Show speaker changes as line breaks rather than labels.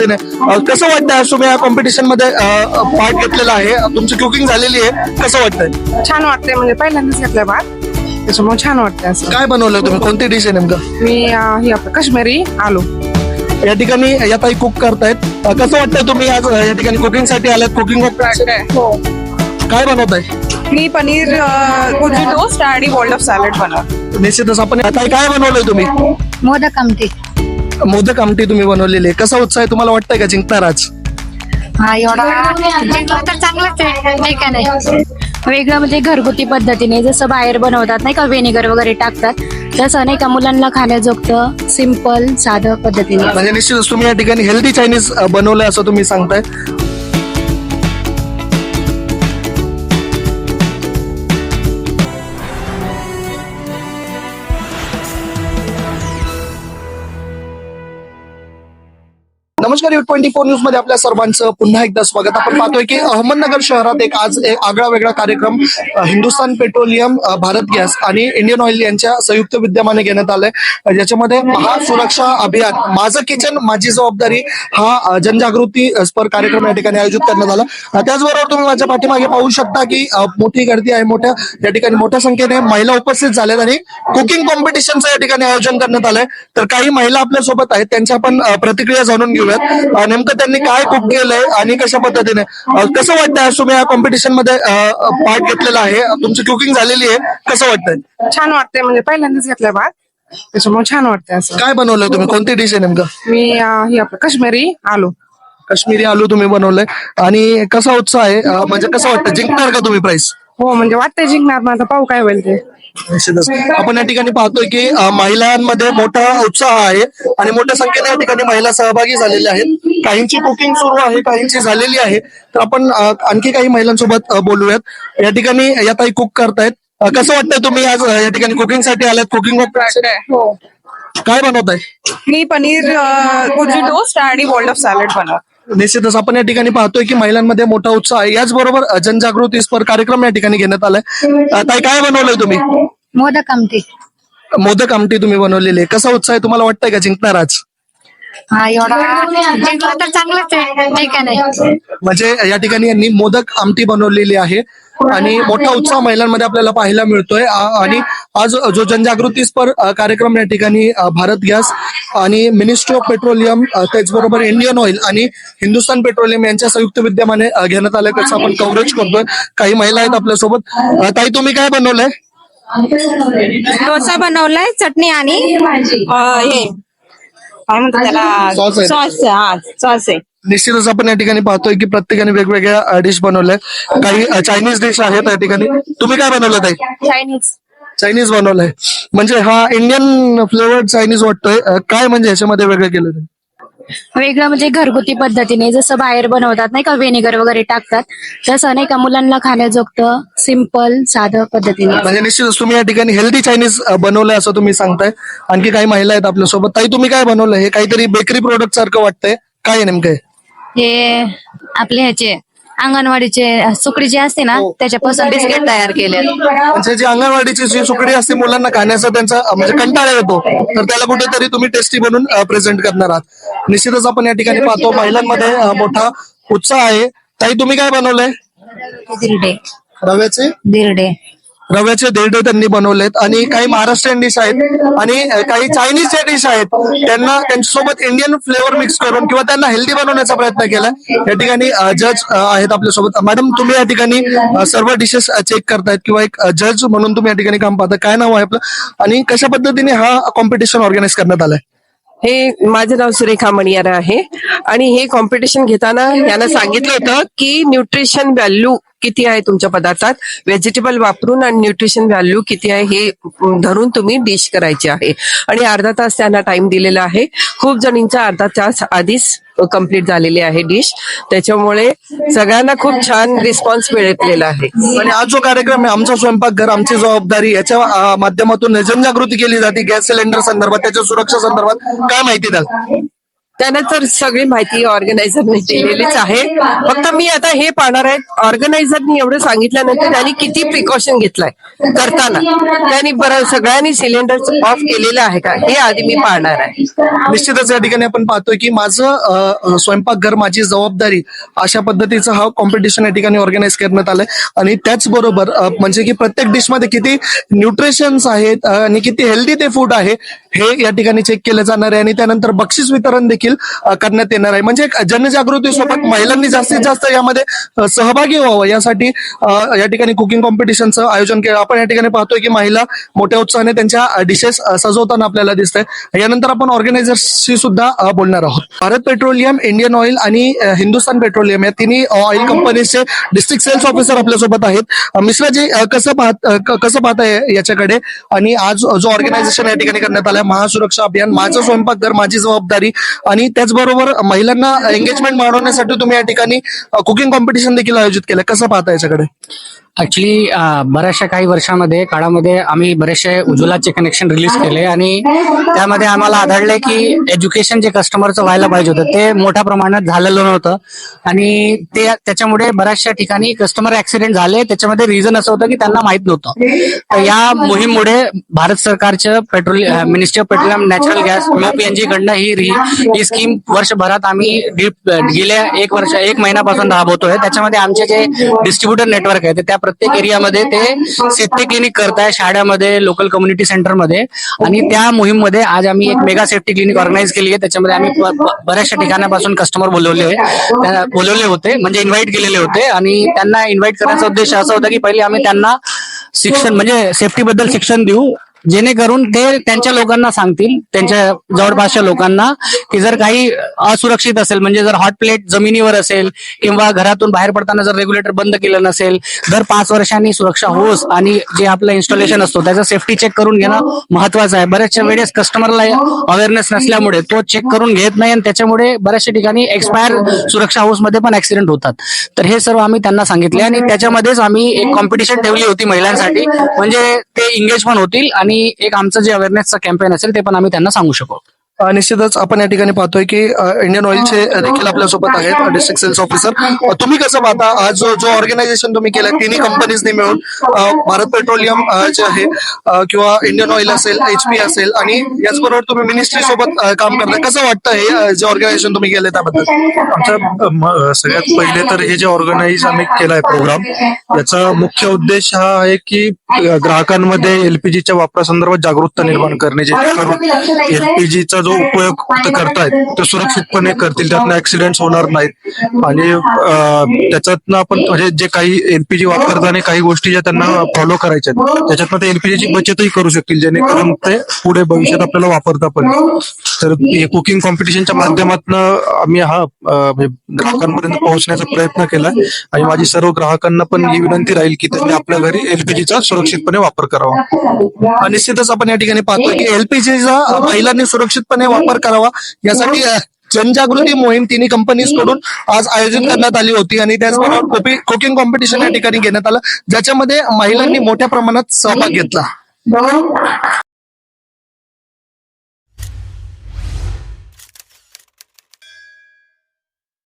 पद्धतीने. कसं वाटतं आज तुम्ही या कॉम्पिटिशनमध्ये पार्ट घेतलेला आहे? तुमची कुकिंग झालेली आहे. कसं वाटतंय?
छान वाटतंय म्हणजे पहिल्यांदाच घेतलंय भात. त्याच्यामुळे छान वाटतंय असं.
काय बनवलंय तुम्ही? कोणती डिश आहे नेमकं?
मी अं, हे आपलं काश्मीरी आलू.
या ठिकाणी या ताई कुक करतायत. अ, कसं वाटतंय तुम्ही आज अ, या ठिकाणी कुकिंगसाठी आलात? कुकिंग
हो.
काय बनवताय?
मी पनीर भुर्जी टोस्ट आणि बोल्ड ऑफ सॅलड बनव
निश्चितच आपण ताई काय बनवलंय तुम्ही?
मोदक आमटी.
मोदक आमटी तुम्ही बनवलेली आहे. कसा उत्साह आहे? तुम्हाला वाटतंय का जिंकणार आज?
हा एवढा जिंकला तर चांगलाच आहे नाही का नाही? वेगळं म्हणजे घरगुती पद्धतीने जसं बाहेर बनवतात नाही का व्हिनेगर वगैरे टाकतात तसं नाही का मुलांना खाण्याजोगतं सिंपल साधं पद्धतीने.
म्हणजे निश्चितच तुम्ही या ठिकाणी हेल्दी चायनीज बनवलंय असं तुम्ही सांगताय. नमस्कार यू ट्वेंटी फोर न्यूजमध्ये आपल्या सर्वांचं पुन्हा एकदा स्वागत. आपण पाहतोय की अहमदनगर शहरात एक आज एक आगळा वेगळा कार्यक्रम हिंदुस्थान पेट्रोलियम भारत गॅस आणि इंडियन ऑइल यांच्या संयुक्त विद्यमाने घेण्यात आलाय. अ, ज्याच्यामध्ये महासुरक्षा अभियान माझं किचन माझी जबाबदारी हा जनजागृती स्पर कार्यक्रम या ठिकाणी आयोजित करण्यात आला. त्याचबरोबर तुम्ही माझ्या पाठीमागे पाहू शकता की मोठी गर्दी आहे मोठ्या या ठिकाणी मोठ्या संख्येने महिला उपस्थित झाल्यात आणि कुकिंग कॉम्पिटिशनचं या ठिकाणी आयोजन करण्यात आलंय. तर काही महिला आपल्यासोबत आहेत त्यांच्या आपण प्रतिक्रिया जाणून घेऊया. अ, नेमकं त्यांनी काय कुक केलंय आणि कशा पद्धतीने? कसं वाटतं आज तुम्ही या कॉम्पिटिशनमध्ये पार्ट घेतलेला आहे? तुमची कुकिंग झालेली आहे. कसं वाटतंय?
छान वाटतंय. म्हणजे पहिल्यांदाच घेतलंय भात. त्याच्यामुळे छान वाटतंय असं.
काय बनवलंय तुम्ही? कोणती डिश आहे नेमकं?
मी हे आपलं काश्मीरी आलू.
काश्मीरी आलू तुम्ही बनवलंय. आणि कसा उत्साह आहे? म्हणजे कसं वाटतं जिंकणार का तुम्ही प्राइस
हो म्हणजे वाटतंय जिंकणार माझा पाहू काय होईल ते.
निश्चितच. आपण या ठिकाणी पाहतोय की अ, महिलांमध्ये मोठा उत्साह आहे आणि मोठ्या संख्येने या ठिकाणी महिला सहभागी झालेल्या आहेत. काहींची कुकिंग सुरू आहे काहींची झालेली आहे. तर आपण अ, आणखी काही महिलांसोबत अ, बोलूयात. या ठिकाणी या ताई कुक करतायत. अ, कसं वाटतंय तुम्ही आज अ, या ठिकाणी कुकिंगसाठी आलात कुकिंग
हो.
काय बनवताय?
मी पनीर भुर्जी टोस्ट आणि बोल्ड ऑफ सॅलड बनव
निश्चितच आपण या ठिकाणी पाहतोय की महिलांमध्ये मोठा उत्साह आहे. याचबरोबर जनजागृती स्पर कार्यक्रम या ठिकाणी घेण्यात आलाय. ताई काय बनवलंय तुम्ही?
मोदक आमटी.
मोदक आमटी तुम्ही बनवलेली आहे. कसा उत्साह आहे तुम्हाला वाटतंय का जिंकणार आज?
हा एवढा जिंकला तर चांगलाच आहे. नाही का नाही
म्हणजे या ठिकाणी यांनी मोदक आमटी बनवलेली आहे आणि मोठा उत्साह महिलांमध्ये आपल्याला पाहायला मिळतोय. आ- आणि आज जो जनजागृती स्पर अ, कार्यक्रम या ठिकाणी अ, भारत गॅस आणि मिनिस्ट्री ऑफ पेट्रोलियम अ, त्याचबरोबर इंडियन ऑइल आणि हिंदुस्थान पेट्रोलियम यांच्या संयुक्त विद्यमाने अ, घेण्यात आलंय त्याचं आपण कव्हरेज करतोय. काही महिला आहेत आपल्यासोबत. अ, ताई तुम्ही काय बनवलंय?
डोसा बनवलाय चटणी आणि अं, हे. काय म्हणतात त्याला?
Sauce आहे.
सॉस हा सॉस आहे.
निश्चितच आपण या ठिकाणी पाहतोय की प्रत्येकाने वेगवेगळ्या डिश बनवल्या काही चायनीज डिश आहेत या ठिकाणी. तुम्ही काय बनवलं ताई?
चायनीज
चायनीज बनवलंय. म्हणजे हा इंडियन फ्लेवर्ड चायनीज वाटतोय. अं, काय म्हणजे ह्याच्यामध्ये वेगळं केलं तुम्ही?
वेगळं म्हणजे घरगुती पद्धतीने जसं बाहेर बनवतात नाही का व्हिनेगर वगैरे टाकतात तसं नाही का मुलांना खाण्याजोगतं सिंपल साधं पद्धतीने.
म्हणजे निश्चितच तुम्ही या ठिकाणी हेल्दी चायनीज बनवलंय असं तुम्ही सांगताय. आणखी काही महिला आहेत आपल्यासोबत. ताई तुम्ही काय बनवलंय? हे काहीतरी बेकरी प्रोडक्ट सारखं वाटतंय. काय आहे नेमकं हे?
हे आपले ह्याचे अंगणवाडीचे सुकडी जी असते ना त्याच्यापासून बिस्किट तयार केले
म्हणजे जी अंगणवाडीची जी सुकडी असते मुलांना खाण्याचा त्यांचा म्हणजे कंटाळा येतो तर त्याला कुठेतरी तुम्ही टेस्टी बनवून प्रेझेंट करणार आहात. निश्चितच आपण या ठिकाणी पाहतो महिलांमध्ये मोठा उत्साह आहे. ताई तुम्ही काय बनवलंय?
दिरडे.
रव्याचे?
दिरडे.
रव्याचे देरडे त्यांनी बनवलेत आणि काही महाराष्ट्रीयन डिश आहेत आणि काही चायनीजच्या डिश आहेत त्यांना त्यांच्यासोबत इंडियन फ्लेवर मिक्स करून किंवा त्यांना हेल्दी बनवण्याचा प्रयत्न केला या ठिकाणी जज आहेत आपल्यासोबत. मॅडम तुम्ही या ठिकाणी सर्व डिशेस चेक करतायत किंवा एक जज म्हणून तुम्ही या ठिकाणी काम पाहता. काय नाव आहे आपलं? आणि कशा पद्धतीने हा कॉम्पिटिशन ऑर्गनाईज करण्यात आलाय?
हे माझं नाव सुरेखा मणियार आहे. आणि हे कॉम्पिटिशन घेताना यांना सांगितलं होतं की न्यूट्रिशन व्हॅल्यू किती आहे तुमच्या पदार्थात? व्हेजिटेबल वापरून आणि न्यूट्रिशन व्हॅल्यू किती आहे हे धरून तुम्ही डिश करायची आहे. आणि अर्धा तास त्यांना टाइम दिलेला आहे. खूप जणींचा अर्धा तास आधीच कंप्लीट झालेली आहे डिश त्याच्यामुळे सगळ्यांना खूप छान रिस्पॉन्स मिळतलेला आहे.
आणि हा जो कार्यक्रम आहे आमचा स्वयंपाकघर आमची जबाबदारी याच्या माध्यमातून जनजागृती केली जाते गॅस सिलेंडर संदर्भात त्याच्या सुरक्षा संदर्भात. काय माहिती द्याल
त्यांना तर सगळी माहिती ऑर्गनायझरने दिलेलीच आहे. फक्त मी आता हे पाहणार आहे. ऑर्गनायझरनी एवढं सांगितल्यानंतर त्यांनी किती प्रिकॉशन घेतलाय करताना. त्यांनी बरं सगळ्यांनी सिलेंडर ऑफ केलेलं आहे का? हे आधी मी पाहणार आहे.
निश्चितच या ठिकाणी आपण पाहतोय की माझं स्वयंपाकघर माझी जबाबदारी अशा पद्धतीचं हा कॉम्पिटिशन या ठिकाणी ऑर्गनाईज करण्यात आलंय. आणि त्याचबरोबर म्हणजे की प्रत्येक डिशमध्ये किती न्यूट्रिशन्स आहेत आणि किती हेल्दी ते फूड आहे हे या ठिकाणी चेक केलं जाणार आहे. आणि त्यानंतर बक्षीस वितरण देखील अ, करण्यात येणार आहे. म्हणजे एक जनजागृती सोबत महिलांनी जास्तीत जास्त यामध्ये सहभागी व्हावं. यासाठी या ठिकाणी कुकिंग कॉम्पिटिशनचं आयोजन केलं. आपण या ठिकाणी पाहतोय की महिला मोठ्या उत्साहाने त्यांच्या डिशेस सजवताना आपल्याला दिसतंय. यानंतर आपण ऑर्गनायझर्सशी सुद्धा बोलणार आहोत. भारत पेट्रोलियम इंडियन ऑइल आणि हिंदुस्थान पेट्रोलियम या तिन्ही ऑइल कंपनीचे डिस्ट्रिक्ट सेल्स ऑफिसर आपल्यासोबत आहेत. मिश्राजी कसं पाहत कसं पाहताय याच्याकडे? आणि आज जो ऑर्गनायझेशन या ठिकाणी करण्यात आलं महासुरक्षा अभियान माझं स्वयंपाकघर माझी जबाबदारी आणि त्याचबरोबर महिलांना एंगेजमेंट वाढवण्यासाठी तुम्ही या ठिकाणी कुकिंग कॉम्पिटिशन देखील आयोजित केलं. कसं पाहता याच्याकडे?
ऍक्च्युली बऱ्याचशा काही वर्षामध्ये काळामध्ये आम्ही बरेचसे उज्ज्वलाचे कनेक्शन रिलीज केले आणि त्यामध्ये आम्हाला आढळले की एज्युकेशन जे कस्टमरचं व्हायला पाहिजे होतं ते मोठ्या प्रमाणात झालेलं नव्हतं. आणि ते त्याच्यामुळे बऱ्याचशा ठिकाणी कस्टमर ऍक्सिडेंट झाले. त्याच्यामध्ये रिझन असं होतं की त्यांना माहीत नव्हतं. तर या मोहीममुळे भारत सरकारच्या petrol ministry of petroleum natural gas PNG कडनं ही ही स्कीम वर्षभरात आम्ही डीप- गेल्या एक वर्ष एक महिन्यापासून राबवतोय त्याच्यामध्ये आमचे जे डिस्ट्रीब्युटर नेटवर्क आहे त्या प्रत्येक एरियामध्ये ते सेफ्टी क्लिनिक करताय शाळेमध्ये लोकल कम्युनिटी सेंटरमध्ये आणि त्या मोहीममध्ये आज आम्ही एक मेगा सेफ्टी क्लिनिक ऑर्गनाईज केली आहे. त्याच्यामध्ये आम्ही बऱ्याचशा ठिकाणापासून कस्टमर बोलवले बोलवले होते म्हणजे इन्व्हाइट केलेले होते. आणि त्यांना इन्व्हाइट करण्याचा उद्देश असा होता की पहिले आम्ही त्यांना शिक्षण म्हणजे सेफ्टी बद्दल शिक्षण देऊ. जेणेकरून ते त्यांच्या लोकांना सांगतील त्यांच्या जवळपासच्या लोकांना की जर काही असुरक्षित असेल म्हणजे जर हॉट प्लेट जमिनीवर असेल किंवा घरातून बाहेर पडताना जर रेग्युलेटर बंद केलं नसेल दर पाच वर्षांनी सुरक्षा होस आणि जे आपलं इन्स्टॉलेशन असतो त्याचा सेफ्टी चेक करून घेणं महत्वाचं आहे. बऱ्याचशा वेळेस कस्टमरला अवेअरनेस नसल्यामुळे तो चेक करून घेत नाही आणि त्याच्यामुळे बऱ्याचशा ठिकाणी एक्सपायर सुरक्षा हाऊसमध्ये पण ऍक्सिडेंट होतात. तर हे सर्व आम्ही त्यांना सांगितले आणि त्याच्यामध्येच आम्ही एक कॉम्पिटिशन ठेवली होती महिलांसाठी. म्हणजे ते इंगेज पण होतील आणि एक आमचं जे अवेअरनेसचं कॅम्पेन असेल ते पण आम्ही त्यांना सांगू शकू.
निश्चितच आपण या ठिकाणी पाहतोय की इंडियन ऑइलचे देखील आपल्यासोबत आहेत डिस्ट्रिक्ट सेल्स ऑफिसर तुम्ही कसं पाहता? आज जो जो ऑर्गनायझेशन तुम्ही केलं तिन्ही कंपनीजनी मिळून भारत पेट्रोलियम जे आहे किंवा इंडियन ऑइल असेल एच पी असेल आणि याचबरोबर तुम्ही मिनिस्ट्री सोबत काम करताय. कसं वाटतं हे जे ऑर्गनायझेशन तुम्ही केलं त्याबद्दल?
आमचा म- सगळ्यात पहिले तर हे जे ऑर्गनाईज आम्ही केलाय प्रोग्राम याचा मुख्य उद्देश हा आहे की ग्राहकांमध्ये एलपीजीच्या वापरासंदर्भात जागरूकता निर्माण करणे जेणेकरून एलपीजीचा जो उपयोग करतायत ते सुरक्षितपणे करतील त्यातनं ऍक्सिडेंट होणार नाहीत. आणि त्याच्यातनं आपण म्हणजे जे काही एलपीजी वापरताना काही गोष्टी ज्या त्यांना फॉलो करायच्या आहेत त्याच्यातनं ते एलपीजीची बचतही करू शकतील जेणेकरून ते पुढे भविष्यात आपल्याला वापरता पण तर हे कुकिंग कॉम्पिटिशनच्या माध्यमातून आम्ही हा म्हणजे ग्राहकांपर्यंत पोहोचण्याचा प्रयत्न केलाय आणि माझी सर्व ग्राहकांना पण ही विनंती राहील की त्यांनी आपल्या घरी एलपीजीचा सुरक्षितपणे वापर करावा.
निश्चितच आपण या ठिकाणी पाहतोय की एलपीजीचा महिलांनी सुरक्षितपणे वापर करावा यासाठी जनजागृती मोहीम तिन्ही कंपनीजकडून आज आयोजित करण्यात आली होती आणि त्याचबरोबर कुकिंग कॉम्पिटिशन या ठिकाणी घेण्यात आलं. ज्याच्यामध्ये महिलांनी मोठ्या प्रमाणात सहभाग घेतला.